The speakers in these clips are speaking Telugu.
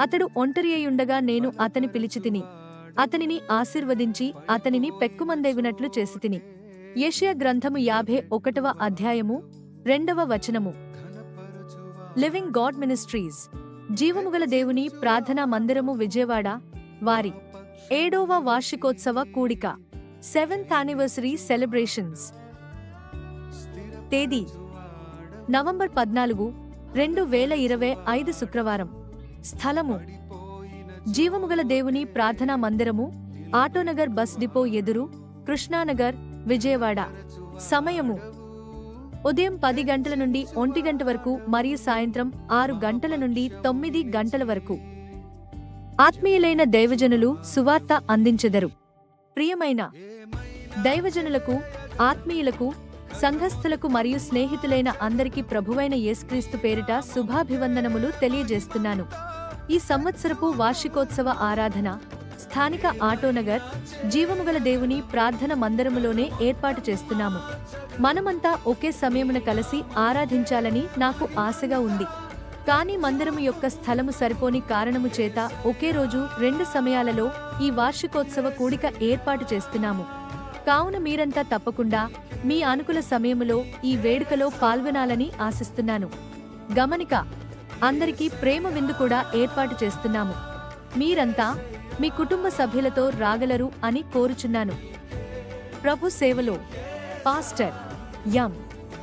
అతడు ఒంటరి అయ్యుండగా నేను అతని పిలిచితిని అతనిని ఆశీర్వదించి అతనిని పెక్కుమందేవినట్లు చేసితిని యెషయా గ్రంథము యాభై ఒకటవ అధ్యాయము రెండవ వచనము. లివింగ్ గాడ్ మినిస్ట్రీస్ జీవముగల దేవుని ప్రార్థనా మందిరము విజయవాడ వారి ఏడవ వార్షికోత్సవ కూడిక. Seventh anniversary celebrations. తేదీ నవంబర్ పద్నాలుగు రెండు వేల ఇరవై ఐదు శుక్రవారం. స్థలము. జీవముగల దేవుని ప్రార్థనా మందిరము ఆటోనగర్ బస్ డిపో ఎదురు కృష్ణానగర్ విజయవాడ. సమయము. ఉదయం పది గంటల నుండి ఒంటి గంట వరకు మరియు సాయంత్రం ఆరు గంటల నుండి తొమ్మిది గంటల వరకు. ఆత్మీయులైన దైవజనులు సువార్త అందించెదరు. ప్రియమైన దైవజనులకు ఆత్మీయులకు సంఘస్థులకు మరియు స్నేహితులైన అందరికీ ప్రభువైన యేసుక్రీస్తు పేరిట శుభాభివందనములు తెలియజేస్తున్నాను. ఈ సంవత్సరపు వార్షికోత్సవ ఆరాధన స్థానిక ఆటోనగర్ జీవముగల దేవుని ప్రార్థన మందిరములోనే ఏర్పాటు చేస్తున్నాము. మనమంతా ఒకే సమయమున కలిసి ఆరాధించాలని నాకు ఆశగా ఉంది. కానీ మందిరము యొక్క స్థలము సరిపోని కారణము చేత ఒకే రోజు రెండు సమయాలలో ఈ వార్షికోత్సవ కూడిక ఏర్పాటు చేస్తున్నాము. కావున మీరంతా తప్పకుండా మీ అనుకుల సమయములో ఈ వేడుకలో పాల్గొనాలని ఆశిస్తున్నాను. గమనిక అందరికీ ప్రేమ విందు కూడా ఏర్పాటు చేస్తున్నాము. మీరంతా మీ కుటుంబ సభ్యులతో రాగలరు అని కోరుచున్నాను. ప్రభు సేవలో పాస్టర్ యం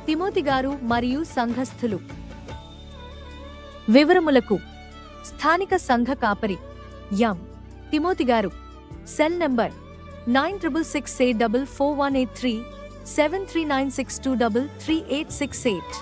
తిమోతి గారు మరియు సంఘస్థులు. వివరములకు స్థానిక సంఘ కాపరి యం తిమోతి గారు cell number nine triple six eight double four one eight three seven three nine six two double three eight six eight.